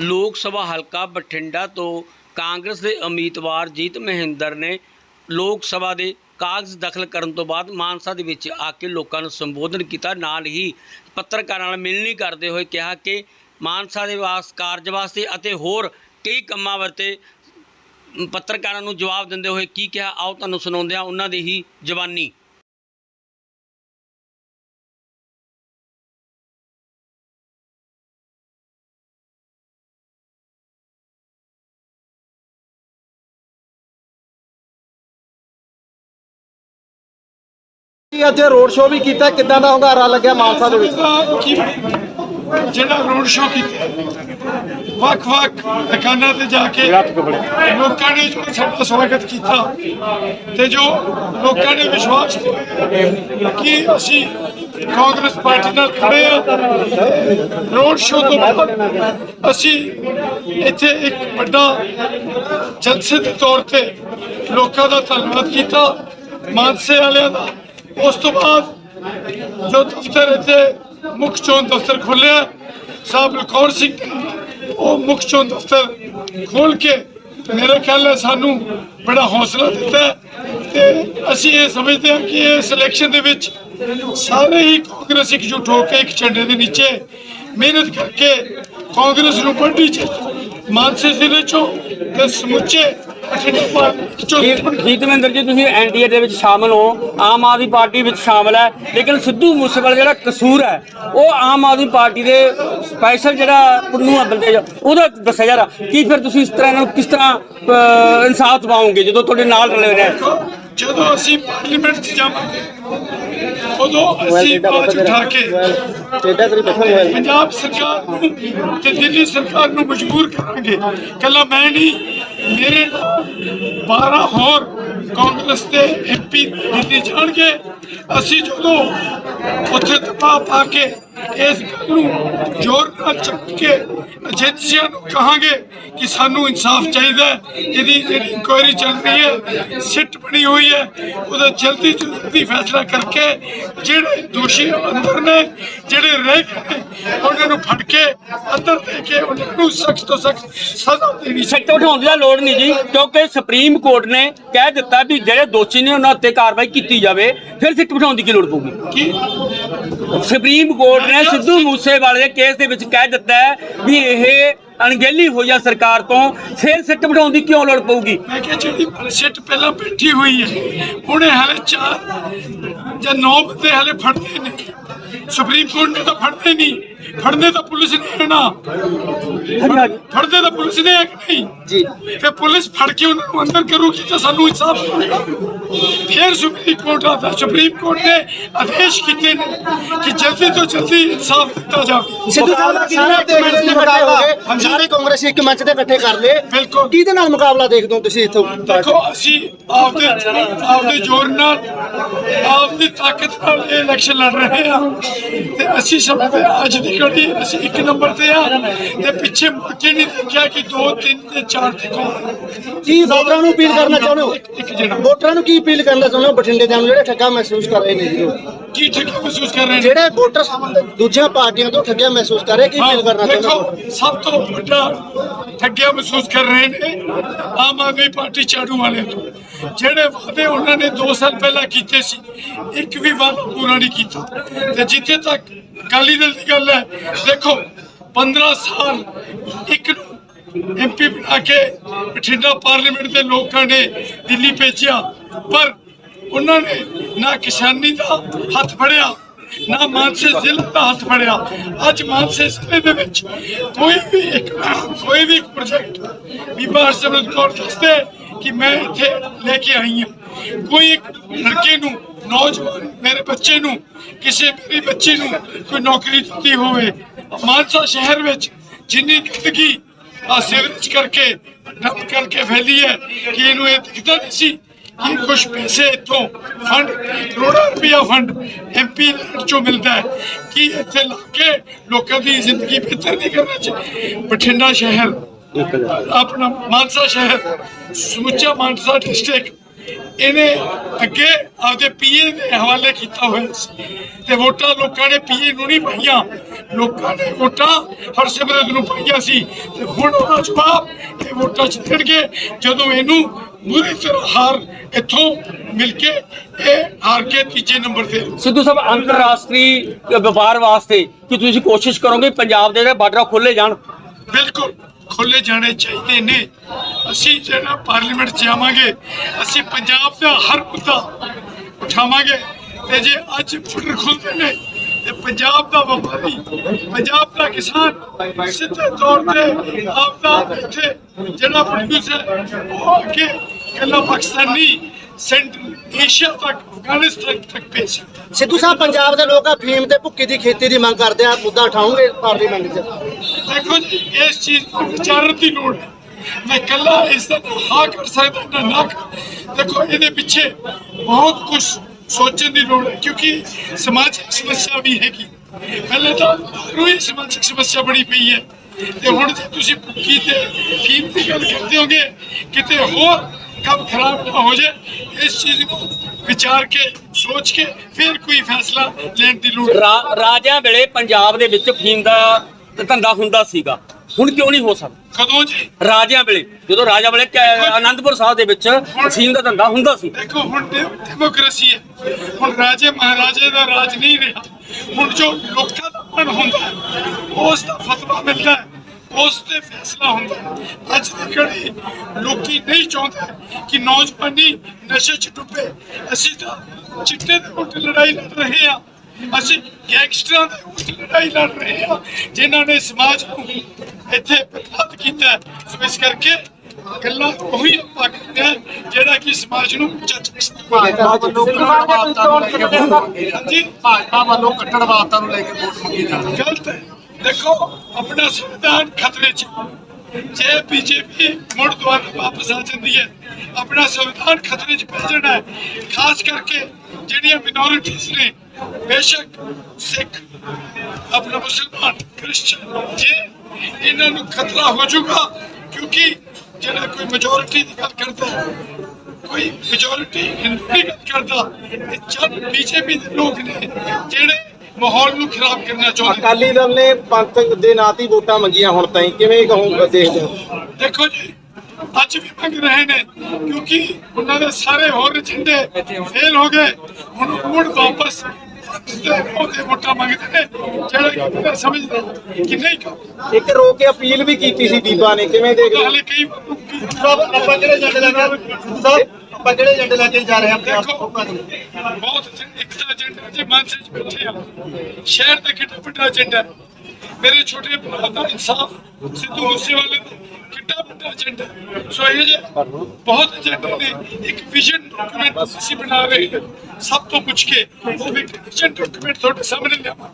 ਲੋਕ ਸਭਾ ਹਲਕਾ ਬਠਿੰਡਾ ਤੋਂ ਕਾਂਗਰਸ ਦੇ ਉਮੀਦਵਾਰ ਜੀਤ ਮਹਿੰਦਰ ਨੇ ਲੋਕ ਸਭਾ ਦੇ ਕਾਗਜ਼ ਦਖਲ ਕਰਨ ਤੋਂ ਬਾਅਦ ਮਾਨਸਾ ਦੇ ਵਿੱਚ ਆ ਕੇ ਲੋਕਾਂ ਨੂੰ ਸੰਬੋਧਨ ਕੀਤਾ। ਨਾਲ ਹੀ ਪੱਤਰਕਾਰਾਂ ਨਾਲ ਮਿਲਣੀ ਕਰਦੇ ਹੋਏ ਕਿਹਾ ਕਿ ਮਾਨਸਾ ਦੇ ਵਾਸ ਕਾਰਜ ਵਾਸਤੇ ਅਤੇ ਹੋਰ ਕਈ ਕੰਮਾਂ ਵਰਤੇ ਪੱਤਰਕਾਰਾਂ ਨੂੰ ਜਵਾਬ ਦਿੰਦੇ ਹੋਏ ਕੀ ਕਿਹਾ, ਆਓ ਤੁਹਾਨੂੰ ਸੁਣਾਉਂਦੇ ਹਾਂ ਉਹਨਾਂ ਦੀ ਹੀ ਜ਼ਬਾਨੀ ਅੱਜ ਰੋਡ ਸ਼ੋਅ ਵੀ ਕੀਤਾ? ਕਿੱਦਾਂ ਦਾ ਹੁੰਗਾਰਾ ਲੱਗਿਆ ਮਾਨਸਾ ਦੇ ਵਿੱਚ? ਜਿਹੜਾ ਰੋਡ ਸ਼ੋਅ ਕੀਤਾ ਵੱਖ-ਵੱਖ ਦੁਕਾਨਾਂ ਤੇ ਜਾ ਕੇ ਲੋਕਾਂ ਨੇ ਜੋ ਸਾਡਾ ਸਵਾਗਤ ਕੀਤਾ ਤੇ ਜੋ ਲੋਕਾਂ ਨੇ ਵਿਸ਼ਵਾਸ ਕਿ ਅਸੀਂ ਕਾਂਗਰਸ ਪਾਰਟੀ ਨਾਲ ਖੜੇ ਆ ਰੋਡ ਸ਼ੋਅ ਤੋਂ ਬਾਅਦ ਅਸੀਂ ਇੱਥੇ ਇੱਕ ਵੱਡਾ ਜਲਸੇ ਦੇ ਤੌਰ ਤੇ ਲੋਕਾਂ ਦਾ ਧੰਨਵਾਦ ਕੀਤਾ ਮਾਨਸੇ ਵਾਲਿਆਂ ਦਾ ਉਸ ਤੋਂ ਬਾਅਦ ਜੋ ਦਫ਼ਤਰ ਇੱਥੇ ਮੁੱਖ ਚੋਣ ਦਫ਼ਤਰ ਖੋਲਿਆ ਸਾਹਿਬ ਲਖੌਰ ਸਿੰਘ ਉਹ ਮੁੱਖ ਚੋਣ ਦਫ਼ਤਰ ਖੋਲ ਕੇ ਮੇਰੇ ਖਿਆਲ ਨਾਲ ਸਾਨੂੰ ਬੜਾ ਹੌਸਲਾ ਦਿੱਤਾ ਹੈ ਤੇ ਅਸੀਂ ਇਹ ਸਮਝਦੇ ਹਾਂ ਕਿ ਇਸ ਇਲੈਕਸ਼ਨ ਦੇ ਵਿੱਚ ਸਾਰੇ ਹੀ ਕਾਂਗਰਸ ਇਕਜੁੱਟ ਹੋ ਕੇ ਇੱਕ ਝੰਡੇ ਦੇ ਨੀਚੇ ਮਿਹਨਤ ਕਰਕੇ ਕਾਂਗਰਸ ਨੂੰ ਵੱਡੀ ਜਿੱਤ ਮਾਨਸੇ ਜ਼ਿਲ੍ਹੇ ਚੋਂ ਤੇ ਸਮੁੱਚੇ ਜੀਤ ਮਹਿੰਦਰ ਜੀ ਤੁਸੀਂ ਐਨਡੀਏ ਦੇ ਵਿੱਚ ਸ਼ਾਮਲ ਹੋ ਆਮ ਆਦਮੀ ਪਾਰਟੀ ਵਿੱਚ ਸ਼ਾਮਲ ਹੈ ਲੇਕਿਨ ਸਿੱਧੂ ਮੂਸੇਵਾਲਾ ਜਿਹੜਾ ਕਸੂਰ ਹੈ ਉਹ ਆਮ ਆਦਮੀ ਪਾਰਟੀ ਦੇ ਸਪੈਸ਼ਲ ਜਿਹੜਾ ਪੁੰਨੂ ਆ ਬੰਦੇ ਉਹਦਾ ਦੱਸਿਆ ਜਾ ਰਿਹਾ। ਕੀ ਫਿਰ ਤੁਸੀਂ ਇਸ ਤਰ੍ਹਾਂ ਇਹਨਾਂ ਨੂੰ ਕਿਸ ਤਰ੍ਹਾਂ ਇਨਸਾਫ ਦਿਵਾਓਗੇ ਜਦੋਂ ਤੁਹਾਡੇ ਨਾਲ ਰਲੇ ਹੋਏ ਨੇ? ਜਦੋਂ ਅਸੀਂ ਪਾਰਲੀਮੈਂਟ 'ਚ ਜਾਵਾਂਗੇ ਉਦੋਂ ਅਸੀਂ ਬਾਤ ਉਠਾ ਕੇ ਟੇਡਾ ਕਰੀ ਬੈਠਾ ਹੋਇਆ ਪੰਜਾਬ ਸਰਕਾਰ ਨੂੰ ਤੇ ਦਿੱਲੀ ਸਰਕਾਰ ਨੂੰ ਮਜਬੂਰ ਕਰਾਂਗੇ। ਕੱਲਾ ਮੈਂ ਨਹੀਂ ਮੇਰੇ ਨਾਲ 12 ਹੋਰ ਕਾਂਗਰਸ ਦੇ ਐਮਪੀ ਦਿੱਲੀ ਜਾਣਗੇ। ਅਸੀਂ ਜਦੋਂ ਉੱਥੇ ਦਬਾਅ ਪਾ ਕੇ ਇਸ ਗੱਲ ਨੂੰ ਜ਼ੋਰ ਨਾਲ ਚੱਕ ਕੇ ਏਜੰਸੀਆਂ ਨੂੰ ਕਹਾਂਗੇ ਕਿ ਸਾਨੂੰ ਇਨਸਾਫ ਚਾਹੀਦਾ ਹੈ। ਇਹਦੀ ਜਿਹੜੀ ਇਨਕੁਆਇਰੀ ਚੱਲ ਰਹੀ ਹੈ ਸਿੱਟ ਬਣੀ ਹੋਈ ਹੈ ਉਹਦਾ ਜਲਦੀ ਤੋਂ ਜਲਦੀ ਫੈਸਲਾ ਕਰਕੇ ਜਿਹੜੇ ਦੋਸ਼ੀ ਅੰਦਰ ਨੇ ਜਿਹੜੇ ਰਹਿ ਗਏ ਨੇ ਉਹਨਾਂ ਨੂੰ ਫੜ ਕੇ ਅੰਦਰ ਦੇ ਕੇ ਉਹਨਾਂ ਨੂੰ ਸਖਤ ਤੋਂ ਸਖਤ ਸਜ਼ਾ ਦੇਣੀ ਸਿੱਟ ਉਠਾਉਣ ਦੀ ਤਾਂ ਲੋੜ ਨਹੀਂ ਜੀ ਕਿਉਂਕਿ ਸੁਪਰੀਮ ਕੋਰਟ ਨੇ ਕਹਿ ਦਿੱਤਾ ਵੀ ਜਿਹੜੇ ਦੋਸ਼ੀ ਨੇ ਉਹਨਾਂ ਉੱਤੇ ਕਾਰਵਾਈ ਕੀਤੀ ਜਾਵੇ ਫਿਰ ਸਿੱਟ ਉਠਾਉਣ ਦੀ ਕੀ ਲੋੜ ਪਊਗੀ? ਕਿ? ਸੁਪਰੀਮ ਕੋਰਟ ਨੇ ਸਿੱਧੂ ਮੂਸੇਵਾਲੇ ਦੇ ਕੇਸ ਦੇ ਵਿੱਚ ਕਹਿ ਦਿੱਤਾ ਹੈ ਵੀ ਇਹ ਅਣਗਹਿਲੀ ਹੋਈ ਆ ਸਰਕਾਰ ਤੋਂ। ਫਿਰ ਸਿੱਟ ਬਿਠਾਉਣ ਦੀ ਕਿਉਂ ਲੋੜ ਪਊਗੀ? ਮੈਂ ਕਿਹਾ ਜਿਹੜੀ ਸਿੱਟ ਪਹਿਲਾਂ ਬੈਠੀ ਹੋਈ ਹੈ, ਉਹਨੇ ਹਾਲੇ ਚਾਰ ਜਾਂ ਨੌ ਬੰਦੇ ਹਾਲੇ ਫੜਦੇ ਨੇ। ਸੁਪਰੀਮ ਕੋਰਟ ਨੇ ਤਾਂ ਫੜਦੇ ਨਹੀਂ। ਫੜਦੇ ਤਾਂ ਪੁਲਿਸ ਨੇ ਹੈ ਨਾ। ਫੜਦੇ ਤਾਂ ਪੁਲਿਸ ਨੇ ਹੈ ਕਿ ਨਹੀਂ? ਜੀ। ਤੇ ਪੁਲਿਸ ਫੜ ਕੇ ਉਹਨਾਂ ਨੂੰ ਅੰਦਰ ਕਰੂਗੀ ਤਾਂ ਸਾਨੂੰ ਇਨਸਾਫ ਮਿਲੇਗਾ। ਫਿਰ ਸੁਪਰੀਮ ਕੋਰਟ ਆਦਾ ਸੁਪਰੀਮ ਕੋਰਟ ਨੇ ਆਦੇਸ਼ ਕੀਤੇ ਨੇ ਕਿ ਜਲਦੀ ਤੋਂ ਜਲਦੀ ਇਨਸਾਫ ਦਿੱਤਾ ਜਾਵੇ। ਸਿੱਧੂ ਸਾਹਿਬ ਦਾ ਕਿੰਨਾ ਤੇ ਮੁਕਾਬਲਾ ਸਾਰੇ ਕਾਂਗਰਸੀ ਇੱਕ ਮੰਚ ਤੇ ਇਕੱਠੇ ਕਰ ਲਏ। ਬਿਲਕੁਲ। ਕਿਹਦੇ ਨਾਲ ਮੁਕਾਬਲਾ ਦੇਖਦੇ ਹੋ ਤੁਸੀਂ ਇੱਥੋਂ? ਦੇਖੋ ਅਸੀਂ ਆਪਦੇ ਆਪਦੇ ਜ਼ੋਰ ਨਾਲ ਆਪਦੀ ਤਾਕਤ ਨਾਲ ਇਹ ਇਲੈਕਸ਼ਨ ਲੜ ਰਹੇ ਆ ਤੇ ਅਸੀਂ ਸਮਝਦੇ ਹਾਂ ਅੱਜ ਦੀ ਘੜੀ ਅਸੀਂ ਇੱਕ ਨੰਬਰ ਤੇ ਆ ਤੇ ਪਿੱਛੇ ਮੁੜ ਕੇ ਨਹੀਂ ਦੇਖਿਆ ਕਿ 2 3 ਤੇ 4 ਤੇ ਕੌਣ ਕੀ ਵੋਟਰਾਂ ਨੂੰ ਅਪੀਲ ਕਰਨਾ ਚਾਹੁੰਦੇ ਹੋ? ਇੱਕ ਇੱਕ ਜਣਾ ਵੋਟਰਾਂ ਨੂੰ ਕੀ ਅਪੀਲ ਕਰਨਾ ਚਾਹੁੰਦੇ ਹੋ? ਬਠਿੰਡੇ ਦੇ ਜਿਹੜੇ ਠੱਗਾ ਮਹਿਸੂਸ ਕਰ ਰਹੇ ਨੇ ਜੀ? ਕੀ ਠੱਗੀ ਮਹਿਸੂਸ ਕਰ ਰਹੇ ਨੇ? ਜਿਹੜੇ ਵੋਟਰ ਦੂਜੀਆਂ ਪਾਰਟੀਆਂ ਤੋਂ ਠੱਗਿਆ ਮਹਿਸੂਸ ਕਰ ਰਹੇ ਕੀ ਅਪੀਲ ਕਰਨਾ ਚਾਹੁੰਦੇ ਸਭ ਤੋਂ ਵੱਡਾ ਠੱਗਿਆ ਮਹਿਸੂਸ ਕਰ ਰਹੇ ਨੇ ਆਮ ਆਦਮੀ ਪਾਰਟੀ ਝਾੜੂ ਵਾਲਿਆਂ ਤੋਂ। ਜਿਹੜੇ ਵਾਅਦੇ ਉਹਨਾਂ ਨੇ 2 ਸਾਲ ਪਹਿਲਾਂ ਕੀਤੇ ਸੀ ਇੱਕ ਵੀ ਵਾਅਦਾ ਪੂਰਾ ਨਹੀਂ ਕੀਤਾ। ਤੇ ਜਿੱਥੇ ਤੱਕ ਅਕਾਲੀ ਦਲ ਦੀ ਗੱਲ ਹੈ ਦੇਖੋ 15 ਸਾਲ ਇੱਕ ਨੂੰ ਐਮਪੀ ਬਣਾ ਕੇ ਬਠਿੰਡਾ ਪਾਰਲੀਮੈਂਟ ਦੇ ਲੋਕਾਂ ਨੇ ਦਿੱਲੀ ਭੇਜਿਆ ਪਰ ਉਹਨਾਂ ਨੇ ਨਾ ਕਿਸਾਨੀ ਦਾ ਹੱਥ ਫੜਿਆ, ਨਾ ਮਾਨਸੇ ਜ਼ਿਲ੍ਹੇ ਦਾ ਹੱਥ ਫੜਿਆ। ਅੱਜ ਮਾਨਸੇ ਜ਼ਿਲ੍ਹੇ ਦੇ ਵਿੱਚ ਕੋਈ ਵੀ ਇੱਕ, ਕੋਈ ਵੀ ਇੱਕ ਪ੍ਰੋਜੈਕਟ ਬੀਬਾ ਹਰਸਿਮਰਤ ਕੌਰ ਦੱਸਦੇ ਕਿ ਮੈਂ ਇੱਥੇ ਲੈ ਕੇ ਆਈ ਹਾਂ। ਕੋਈ ਇੱਕ ਲੜਕੇ ਨੂੰ, ਨੌਜਵਾਨ ਮੇਰੇ ਬੱਚੇ ਨੂੰ, ਕਿਸੇ ਮੇਰੀ ਬੱਚੇ ਨੂੰ ਕੋਈ ਨੌਕਰੀ ਦਿੱਤੀ ਹੋਵੇ, ਮਾਨਸਾ ਸ਼ਹਿਰ ਵਿੱਚ ਜਿੰਨੀ ਗੰਦਗੀ ਆ ਸੀਵਰੇਜ ਕਰਕੇ ਡੰਪ ਕਰਕੇ ਫੈਲੀ ਹੈ ਕਿ ਇਹਨੂੰ ਇਹ ਦਿਖਦਾ ਨਹੀਂ ਸੀ ਕਿ ਕੁਝ ਪੈਸੇ ਇੱਥੋਂ ਫੰਡ ਕਰੋੜਾਂ ਰੁਪਇਆ ਫੰਡ ਐਮਪੀ ਚੋਂ ਮਿਲਦਾ ਹੈ ਕਿ ਇੱਥੇ ਲਾ ਕੇ ਲੋਕਾਂ ਦੀ ਜ਼ਿੰਦਗੀ ਬਿਹਤਰ ਨਹੀਂ ਕਰਨਾ ਚਾਹੀਦਾ ਬਠਿੰਡਾ ਸ਼ਹਿਰ ਆਪਣਾ ਮਾਨਸਾ ਸ਼ਹਿਰ ਸਮੁੱਚਾ ਮਾਨਸਾ ਡਿਸਟ੍ਰਿਕਟ ਇਹਨੇ ਅੱਗੇ ਆਪਦੇ ਪੀਏ ਦੇ ਹਵਾਲੇ ਕੀਤਾ ਹੋਇਆ ਸੀ। ਤੇ ਵੋਟਾਂ ਲੋਕਾਂ ਨੇ ਪੀਏ ਨੂੰ ਨਹੀਂ ਪਾਈਆਂ। ਲੋਕਾਂ ਨੇ ਵੋਟਾਂ ਹਰਸਿਮਰਤ ਨੂੰ ਪਾਈਆਂ ਸੀ। ਤੇ ਹੁਣ ਉਹਦਾ ਜਵਾਬ ਇਹ ਵੋਟਾਂ ਚ ਦੇਣਗੇ। ਜਦੋਂ ਇਹਨੂੰ ਬੁਰੀ ਤਰ੍ਹਾਂ ਹਾਰ ਇੱਥੋਂ ਮਿਲ ਕੇ ਇਹ ਹਾਰ ਕੇ ਤੀਜੇ ਨੰਬਰ ਤੇ ਸਿੱਧੂ ਸਾਹਿਬ ਅੰਤਰਰਾਸ਼ਟਰੀ ਵਪਾਰ ਵਾਸਤੇ ਕਿ ਤੁਸੀਂ ਕੋਸ਼ਿਸ਼ ਕਰੋਗੇ ਪੰਜਾਬ ਦੇ ਜਿਹੜੇ ਬਾਰਡਰ ਖੋਲੇ ਜਾਣ? ਬਿਲਕੁਲ। ਖੋਲੇ ਜਾਣੇ ਚਾਹੀਦੇ ਨੇ। ਅਸੀਂ ਜਿਹੜਾ ਪਾਰਲੀਮੈਂਟ ਚ ਆਵਾਂਗੇ ਅਸੀਂ ਪੰਜਾਬ ਦਾ ਹਰ ਮੁੱਦਾ ਉਠਾਵਾਂਗੇ। ਤੇ ਜੇ ਅੱਜ ਬਾਰਡਰ ਖੁੱਲਦੇ ਨੇ, ਤੇ ਪੰਜਾਬ ਦਾ ਵਪਾਰੀ, ਪੰਜਾਬ ਦਾ ਕਿਸਾਨ ਸਿੱਧੇ ਤੌਰ ਤੇ ਆਪਦਾ ਇੱਥੇ ਜਿਹੜਾ ਪ੍ਰੋਡਿਊਸਰ ਉਹ ਅੱਗੇ ਕੱਲਾ ਪਾਕਿਸਤਾਨੀ ਸੈਂਟਰਲ ਏਸ਼ੀਆ ਤੱਕ, ਅਫਗਾਨਿਸਤਾਨ ਤੱਕ ਭੇਜ ਸਕਦਾ ਸਿੱਧੂ ਸਾਹਿਬ, ਪੰਜਾਬ ਦੇ ਲੋਕ ਅਫੀਮ ਤੇ ਭੁੱਕੀ ਦੀ ਖੇਤੀ ਦੀ ਮੰਗ ਕਰਦੇ ਆ। ਮੁੱਦਾ ਉਠਾਉਂਗੇ ਪਾਰਲੀਮੈਂਟ 'ਚ? ਦੇਖੋ ਜੀ, ਇਸ ਚੀਜ਼ ਨੂੰ ਵਿਚਾਰਨ ਦੀ ਲੋੜ ਹੈ। ਮੈਂ ਕੱਲਾ ਇਸ ਦਾ ਹਾਂ ਕਰ ਸਕਦਾ, ਨਾ ਨਾ ਦੇਖੋ, ਇਹਦੇ ਪਿੱਛੇ ਬਹੁਤ ਕੁਝ ਸੋਚਣ ਦੀ ਲੋੜ ਹੈ, ਕਿਉਂਕਿ ਸਮਾਜਿਕ ਸਮੱਸਿਆ ਵੀ ਹੈਗੀ। ਪਹਿਲੇ ਤਾਂ ਰੋਈ ਸਮਾਜਿਕ ਸਮੱਸਿਆ ਬੜੀ ਪਈ ਹੈ। ਤੇ ਹੁਣ ਜੇ ਤੁਸੀਂ ਭੁੱਕੀ ਤੇ ਫੀਮ ਦੀ ਗੱਲ ਕਰਦੇ ਹੋਗੇ, ਕਿਤੇ ਹੋਰ ਕੰਮ ਖਰਾਬ ਨਾ ਹੋ ਜਾਏ, ਇਸ ਚੀਜ਼ ਨੂੰ ਵਿਚਾਰ ਕੇ, ਸੋਚ ਕੇ ਫਿਰ ਕੋਈ ਫੈਸਲਾ ਲੈਣ ਦੀ ਲੋੜ ਹੈ। ਵੇਲੇ ਪੰਜਾਬ ਦੇ ਵਿੱਚ ਫੀਮ ਦਾ ਧੰਦਾ ਹੁੰਦਾ ਸੀਗਾ। ਹੁਣ ਕਿਉਂ ਨਹੀਂ ਹੋ ਸਕਦਾ? ਕਦੋਂ ਜੀ? ਰਾਜਿਆਂ ਵੇਲੇ। ਜਦੋਂ ਰਾਜਾ ਵੇਲੇ ਕ- ਆਨੰਦਪੁਰ ਸਾਹਿਬ ਦੇ ਵਿੱਚ ਫੀਮ ਦਾ ਧੰਦਾ ਹੁੰਦਾ ਸੀ। ਦੇਖੋ ਹੁਣ ਡੈ- ਡੈਮੋਕ੍ਰੇਸੀ ਹੈ। ਹੁਣ ਰਾਜੇ ਮਹਾਰਾਜੇ ਦਾ ਰਾਜ ਨਹੀਂ ਰਿਹਾ। ਹੁਣ ਜੋ ਲੋਕਾਂ ਦਾ ਮਨ ਹੁੰਦਾ ਹੈ, ਉਸ ਦਾ ਫਤਵਾ ਮਿਲਦਾ ਹੈ ਉਸ ਤੇ ਫੈਸਲਾ ਹੁੰਦਾ ਹੈ। ਅੱਜ ਦੀ ਘੜੀ ਲੋਕੀ ਨਹੀਂ ਚਾਹੁੰਦੇ ਕਿ ਨੌਜਵਾਨੀ ਨਸ਼ੇ 'ਚ ਡੁੱਬੇ ਅਸੀਂ ਤਾਂ ਚਿੱਟੇ ਦੇ ਉੱਤੇ ਲੜਾਈ ਲੜ ਰਹੇ ਹਾਂ। ਅਸੀਂ ਗੈਂਗਸਟਰਾਂ ਦੇ ਉੱਤੇ ਲੜਾਈ ਲੜ ਰਹੇ ਹਾਂ ਜਿਨ੍ਹਾਂ ਨੇ ਸਮਾਜ ਨੂੰ ਇੱਥੇ ਬਰਬਾਦ ਕੀਤਾ। ਸੋ ਇਸ ਕਰਕੇ ਗੱਲਾਂ ਉਹੀ ਹਾਂ ਜਿਹੜਾ ਕਿ ਸਮਾਜ ਨੂੰ ਭਾਜਪਾ ਵੱਲੋਂ ਕੱਟੜਵਾਦਤਾ ਨੂੰ ਲੈ ਕੇ ਵੋਟ ਮੰਗੀ ਜਾ ਰਹੀ ਗਲਤ ਹੈ। ਦੇਖੋ ਆਪਣਾ ਸੰਵਿਧਾਨ ਖਤਰੇ 'ਚ ਹੈ। ਜੇ ਬੀਜੇਪੀ ਮੁੜ ਦੁਬਾਰਾ ਵਾਪਸ ਆ ਜਾਂਦੀ ਹੈ ਆਪਣਾ ਸੰਵਿਧਾਨ ਖਤਰੇ 'ਚ ਪੈ ਜਾਣਾ ਹੈ। ਖਾਸ ਕਰਕੇ ਜਿਹੜੀਆਂ ਮਿਨੋਰਿਟੀਜ਼ ਨੇ ਬੇਸ਼ੱਕ ਸਿੱਖ ਆਪਣਾ ਮੁਸਲਮਾਨ ਕ੍ਰਿਸਚੀਅਨ ਜੇ ਇਹਨਾਂ ਨੂੰ ਖਤਰਾ ਹੋ ਜਾਊਗਾ ਕਿਉਂਕਿ ਜਿਹੜਾ ਕੋਈ ਮੈਜੋਰਿਟੀ ਦੀ ਗੱਲ ਕਰਦਾ ਹੈ ਕੋਈ ਮੈਜੋਰਿਟੀ ਹਿੰਦੂ ਦੀ ਗੱਲ ਕਰਦਾ ਇਹ ਜਦ ਬੀਜੇਪੀ ਦੇ ਲੋਕ ਨੇ ਜਿਹੜੇ ਮਾਹੌਲ ਨੂੰ ਖਰਾਬ ਕਰਨਾ ਚਾਹੁੰਦੇ। ਅਕਾਲੀ ਦਲ ਨੇ ਪੰਥ ਦੇ ਨਾਂ ਤੇ ਵੋਟਾਂ ਮੰਗੀਆਂ ਹੁਣ ਤਾਈਂ ਕਿਵੇਂ ਕਹੂੰ ਦੇਖਦੇ ਦੇਖੋ ਜੀ ਅੱਜ ਵੀ ਮੰਗ ਰਹੇ ਨੇ ਕਿਉਂਕਿ ਉਹਨਾਂ ਦੇ ਸਾਰੇ ਹੋਰ ਏਜੰਡੇ ਫੇਲ ਹੋ ਗਏ ਹੁਣ ਮੁੜ ਵਾਪਸ ਉਹਦੇ ਵੋਟਾਂ ਮੰਗਦੇ ਨੇ ਜਿਹੜਾ ਕਿ ਸਮਝਦਾ ਕਿ ਨਹੀਂ ਕਰ ਇੱਕ ਰੋ ਕੇ ਅਪੀਲ ਵੀ ਕੀਤੀ ਸੀ ਬੀਬਾ ਨੇ ਕਿਵੇਂ ਹੋ ਹਾਲੇ ਕਈ। ਸਭ ਆਪਾਂ ਜਿਹੜੇ ਏਜੰਡੇ ਲੈ ਕੇ ਸਭ ਆਪਾਂ ਜਿਹੜੇ ਏਜੰਡੇ ਲੈ ਕੇ ਜਾ ਰਹੇ ਦੇਖੋ ਬਹੁਤ ਇੱਕ ਤਾਂ ਏਜੰਡਾ ਜੇ ਮਾਨਸੇ ਚ ਬੈਠੇ ਆ ਸ਼ਹਿਰ ਦਾ ਕਿੱਡਾ ਵੱਡਾ ਏਜੰਡਾ ਹੈ। ਮੇਰੇ ਛੋਟੇ ਭਰਾ ਦਾ ਇਨਸਾਫ, ਸਿੱਧੂ ਮੂਸੇਵਾਲੇ ਦਾ ਕਿੱਡਾ ਵੱਡਾ ਏਜੰਡਾ ਸੋ ਇਹ ਜੇ ਬਹੁਤ ਏਜੰਡਾ ਨੇ, ਇੱਕ ਵਿਜ਼ਨ ਡਾਕੂਮੈਂਟ ਅਸੀਂ ਬਣਾ ਸਭ ਤੋਂ ਪੁੱਛ ਕੇ ਉਹ ਵਿਜ਼ਨ ਡਾਕੂਮੈਂਟ ਤੁਹਾਡੇ ਸਾਹਮਣੇ ਲਿਆਵਾਂ।